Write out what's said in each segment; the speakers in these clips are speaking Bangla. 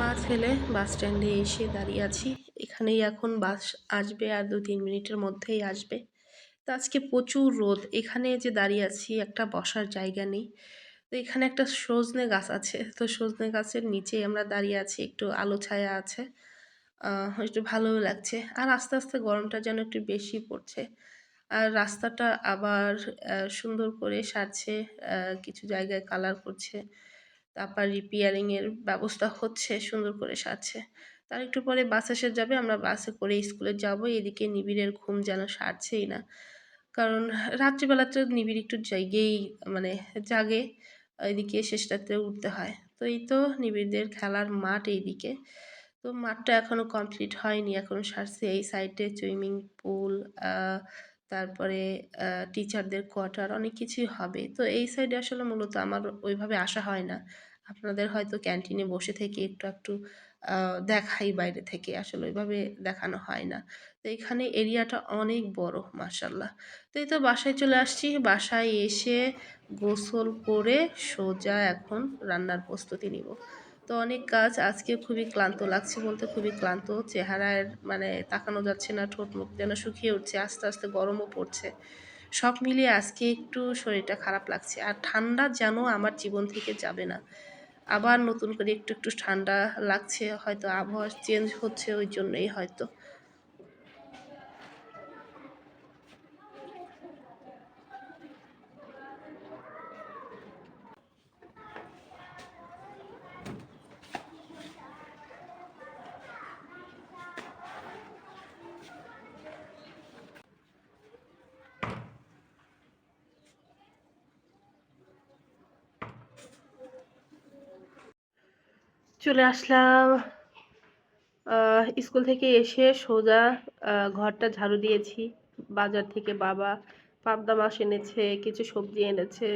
মা ছেলে, বাস স্ট্যান্ডে এসে দাঁড়িয়ে আছি। এখানেই এখন বাস আসবে আর দু তিন মিনিটের মধ্যেই আসবে। তো আজকে প্রচুর রোদ। এখানে যে দাঁড়িয়ে আছি, একটা বসার জায়গা নেই। তো এখানে একটা সজনে গাছ আছে। তো সজনে গাছের নিচেই আমরা দাঁড়িয়ে আছি। একটু আলো ছায়া আছে। একটু ভালোও লাগছে। আর আস্তে আস্তে গরমটা যেন একটু বেশি পড়ছে। আর রাস্তাটা আবার সুন্দর করে সারছে কিছু জায়গায় কালার করছে, তারপর রিপেয়ারিং এর ব্যবস্থা হচ্ছে, সুন্দর করে সারছে। তার একটু পরে বাস এসে যাবে, আমরা বাসে করে স্কুলে যাব, এদিকে নিবিড়ের ঘুম যেন সারছেই না। কারণ রাত্রিবেলা তো নিবিড় একটু জায়গায় মানে জাগে, এদিকে শেষটাতে উঠতে হয়। তো এই তো নিবিড়দের খেলার মাঠ এইদিকে। তো মাঠটা এখনও কমপ্লিট হয়নি, এখনও সারছে। এই সাইডে সুইমিং পুল তারপরে টিচারদের কোয়ার্টার অনেক কিছুই হবে। তো এই সাইডে আসলে মূলত আমার ওইভাবে আসা হয় না। আপনাদের হয়তো ক্যান্টিনে বসে থেকে একটু একটু দেখাই বাইরে থেকে। আসলে ওইভাবে দেখানো হয় না। তো এখানে এরিয়াটা অনেক বড় মাসাল্লাহ তো এই তো বাসায় চলে আসছি। বাসায় এসে গোসল করে সোজা এখন রান্নার প্রস্তুতি নিব। তো অনেক কাজ আজকে খুবই ক্লান্ত লাগছে বলতে খুবই ক্লান্ত। চেহারায় মানে তাকানো যাচ্ছে না, ঠোঁট মুখ যেন শুকিয়ে উঠছে, আস্তে আস্তে গরমও পড়ছে। সব মিলিয়ে আজকে একটু শরীরটা খারাপ লাগছে। আর ঠান্ডা যেন আমার জীবন থেকে যাবে না। আবার নতুন করে একটু একটু ঠান্ডা লাগছে, হয়তো আবহাওয়া চেঞ্জ হচ্ছে ওই জন্যই হয়তো। চলে আসলাম। স্কুল থেকে এসে সোজা ঘরটা ঝাড়ু দিয়েছি। বাজার থেকে বাবা পাবদা মাছ এনেছে, কিছু সবজি এনেছে।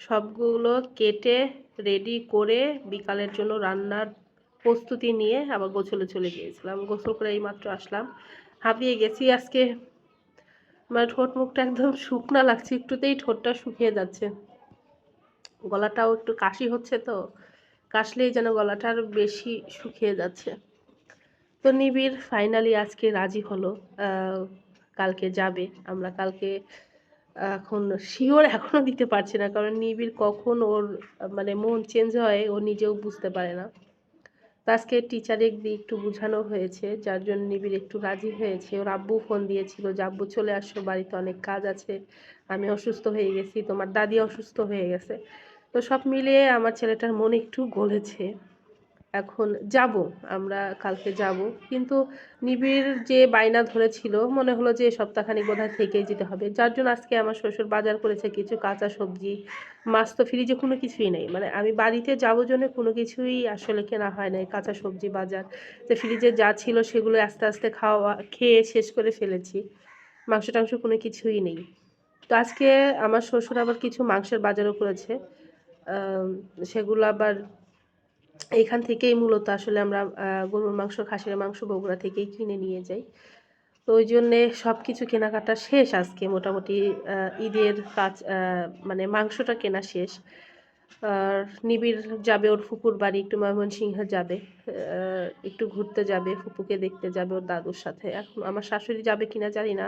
সবগুলো কেটে রেডি করে বিকালের জন্য রান্নার প্রস্তুতি নিয়ে আবার গোসলে চলে গিয়েছিলাম। গোসল করে এইমাত্র আসলাম। হাঁপিয়ে গেছি আজকে। মানে ঠোঁট মুখটা একদম শুকনা লাগছে, একটুতেই ঠোঁটটা শুকিয়ে যাচ্ছে। গলাটাও একটু কাশি হচ্ছে তো। কাশলেই যেন গলাটা আরও বেশি শুকিয়ে যাচ্ছে। তো নিবিড় ফাইনালি আজকে রাজি হলো কালকে যাবে। আমরা কালকে, এখন শিওর এখনও দিতে পারছি না, কারণ নিবিড় কখন ওর মানে মন চেঞ্জ হয়, ও নিজেও বুঝতে পারে না। তো আজকে টিচারে দিয়ে একটু বোঝানো হয়েছে, যার জন্য নিবিড় একটু রাজি হয়েছে। ওর আব্বু ফোন দিয়েছিল যে, আব্বু চলে আসো, বাড়িতে অনেক কাজ আছে, আমি অসুস্থ হয়ে গেছি, তোমার দাদি অসুস্থ হয়ে গেছে। তো সব মিলিয়ে আমার ছেলেটার মন একটু গলেছে। এখন যাব, আমরা কালকে যাব। কিন্তু নিবিড় যে বায়না ধরেছিল, মনে হলো যে সপ্তাহখানিক বোধহয় থেকেই যেতে হবে। যার জন্য আজকে আমার শ্বশুর বাজার করেছে কিছু কাঁচা সবজি, মাছ তো ফ্রিজে কোনো কিছুই নেই। মানে আমি বাড়িতে যাব জন্য কোনো কিছুই আসলে কেনা হয় নাই, কাঁচা সবজি বাজার। তো ফ্রিজে যা ছিল সেগুলো আস্তে আস্তে খাওয়া, খেয়ে শেষ করে ফেলেছি। মাংস টাংস কোনো কিছুই নেই। তো আজকে আমার শ্বশুর আবার কিছু মাংসের বাজারও করেছে। সেগুলো আবার এইখান থেকেই মূলত আসলে আমরা গরুর মাংস, খাসির মাংস বগুড়া থেকেই কিনে নিয়ে যাই। তো ওই জন্যে সব কিছু কেনাকাটা শেষ আজকে মোটামুটি ঈদের কাজ মানে মাংসটা কেনা শেষ। আর নিবিড় যাবে ওর ফুপুর বাড়ি, একটু ময়মনসিংহ যাবে একটু ঘুরতে যাবে, ফুপুকে দেখতে যাবে ওর দাদুর সাথে। এখন আমার শাশুড়ি যাবে কিনা জানি না।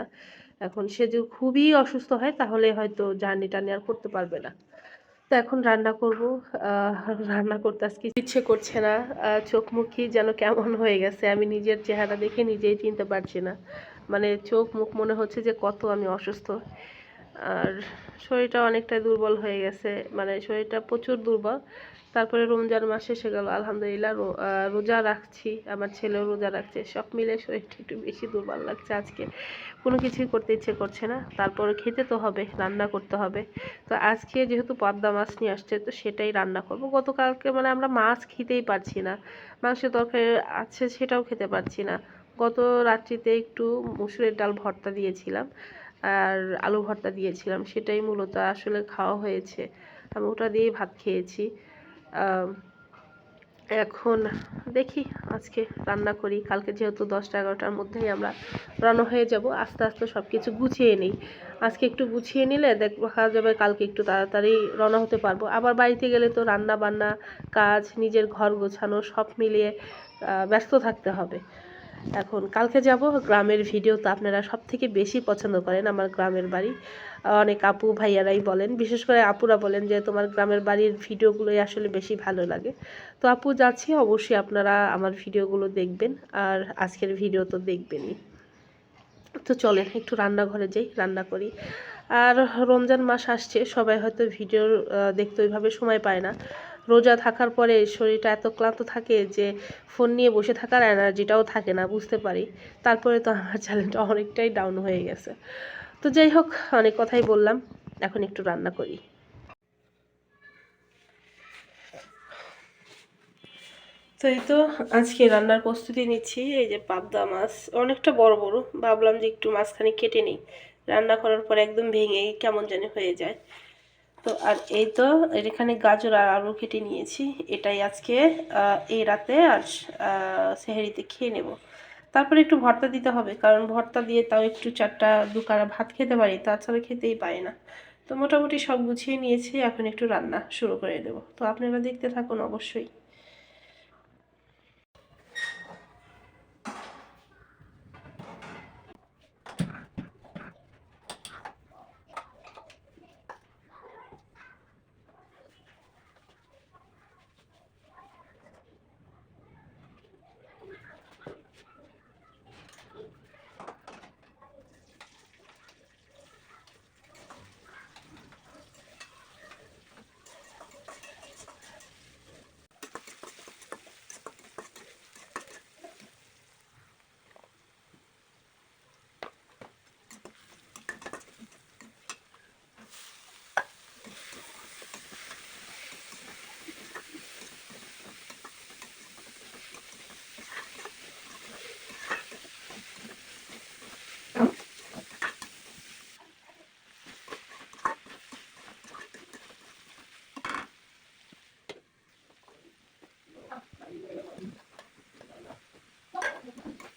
এখন সে যদি খুবই অসুস্থ হয় তাহলে হয়তো জার্নি টার্নি আর করতে পারবে না। তো এখন রান্না করব। রান্না করতে আজকে ইচ্ছে করছে না। চোখ মুখি যেন কেমন হয়ে গেছে, আমি নিজের চেহারা দেখে নিজেই চিনতে পারছি না। মানে চোখ মুখ মনে হচ্ছে যে কত আমি অসুস্থ। আর শরীরটা অনেকটাই দুর্বল হয়ে গেছে মানে শরীরটা প্রচুর দুর্বল। তারপরে রমজান মাস এসে গেল, আলহামদুলিল্লাহ রোজা রাখছি, আমার ছেলেও রোজা রাখছে, সব মিলে শরীরটা একটু বেশি দুর্বল লাগছে আজকে। কোনো কিছুই করতে ইচ্ছে করছে না, তারপরে খেতে তো হবে, রান্না করতে হবে। তো আজকে যেহেতু পদ্মা মাছ নিয়ে আসছে, তো সেটাই রান্না করব। গতকালকে মানে আমরা মাছ খেতেই পারছি না, মাংসের তরকারি আছে সেটাও খেতে পারছি না। গত রাত্রিতে একটু মুসুরের ডাল ভর্তা দিয়েছিলাম আর আলু ভর্তা দিয়েছিলাম, সেটাই মূলত আসলে খাওয়া হয়েছে। আমি ওটা দিয়েই ভাত খেয়েছি। এখন দেখি আজকে রান্না করি। কালকে যেহেতু দশটা এগারোটার মধ্যেই আমরা রান্না হয়ে যাব, আস্তে আস্তে সব কিছু গুছিয়ে নিই। আজকে একটু গুছিয়ে নিলে দেখা যাবে কালকে একটু তাড়াতাড়ি রওনা হতে পারব। আবার বাড়িতে গেলে তো রান্না বান্না কাজ, নিজের ঘর গোছানো সব মিলিয়ে ব্যস্ত থাকতে হবে। এখন কালকে যাব, গ্রামের ভিডিও তো আপনারা সব থেকে বেশি পছন্দ করেন আমার গ্রামের বাড়ি। অনেক আপু ভাইয়ারাই বলেন, বিশেষ করে আপুরা বলেন যে তোমার গ্রামের বাড়ির ভিডিওগুলোই আসলে বেশি ভালো লাগে। তো আপু যাচ্ছি, অবশ্যই আপনারা আমার ভিডিওগুলো দেখবেন, আর আজকের ভিডিও তো দেখবেনই। তো চলেন, একটু রান্নাঘরে যাই, রান্না করি। আর রমজান মাস আসছে, সবাই হয়তো ভিডিও দেখতে ওইভাবে সময় পায় না। রোজা থাকার পরে শরীরটা এত ক্লান্ত থাকে যে ফোন নিয়ে বসে থাকার এনার্জিটাও থাকে না, বুঝতে পারি। তারপরে তো আমার চ্যালেঞ্জটা অনেকটাই ডাউন হয়ে গেছে। তো যাই হোক, অনেক কথাই বললাম, এখন একটু রান্না করি। তো এই তো আজকে রান্নার প্রস্তুতি নিচ্ছি, এই যে পাবদা মাছ। অনেকটা বড় বড়, ভাবলাম যে একটু মাঝখানে কেটে নিই। রান্না করার পর একদম ভেঙে কেমন জানি হয়ে যায়। তো আর এই তো এখানে গাজর আর আলু কেটে নিয়েছি। এটাই আজকে এই রাতে আর সেহারিতে সেহেরিতে খেয়ে নেব। তারপরে একটু ভর্তা দিতে হবে, কারণ ভর্তা দিয়ে তাও একটু চারটা, দুকারা ভাত খেতে পারি, তাছাড়া খেতেই পারি না। তো মোটামুটি সব গুছিয়ে নিয়েছি, এখন একটু রান্না শুরু করে দেবো। তো আপনারা দেখতে থাকুন অবশ্যই।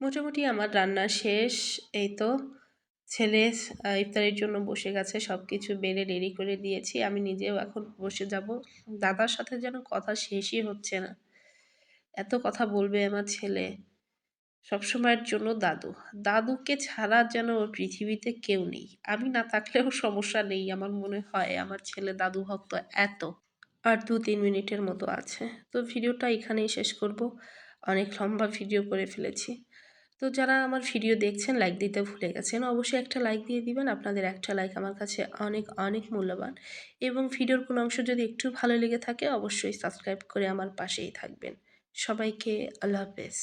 মোটামুটি আমার রান্না শেষ। এই তো ছেলে ইফতারের জন্য বসে গেছে সব কিছু বেড়ে রেডি করে দিয়েছি। আমি নিজেও এখন বসে যাব। দাদার সাথে যেন কথা শেষই হচ্ছে না। এত কথা বলবে আমার ছেলে। সবসময়ের জন্য দাদু। দাদুকে ছাড়া যেন পৃথিবীতে কেউ নেই। আমি না থাকলেও সমস্যা নেই আমার মনে হয়। আমার ছেলে দাদু ভক্ত এত। আর দু তিন মিনিটের মতো আছে। তো ভিডিওটা এখানেই শেষ করব। অনেক লম্বা ভিডিও করে ফেলেছি। তো যারা আমার ভিডিও দেখছেন লাইক দিতে ভুলে গেছেন, অবশ্যই একটা লাইক দিয়ে দিবেন। আপনাদের একটা লাইক আমার কাছে অনেক অনেক মূল্যবান। এবং ভিডিওর কোনো অংশ যদি একটু ভালো লেগে থাকে, অবশ্যই সাবস্ক্রাইব করে আমার পাশেই থাকবেন। সবাইকে আল্লাহ হাফেজ।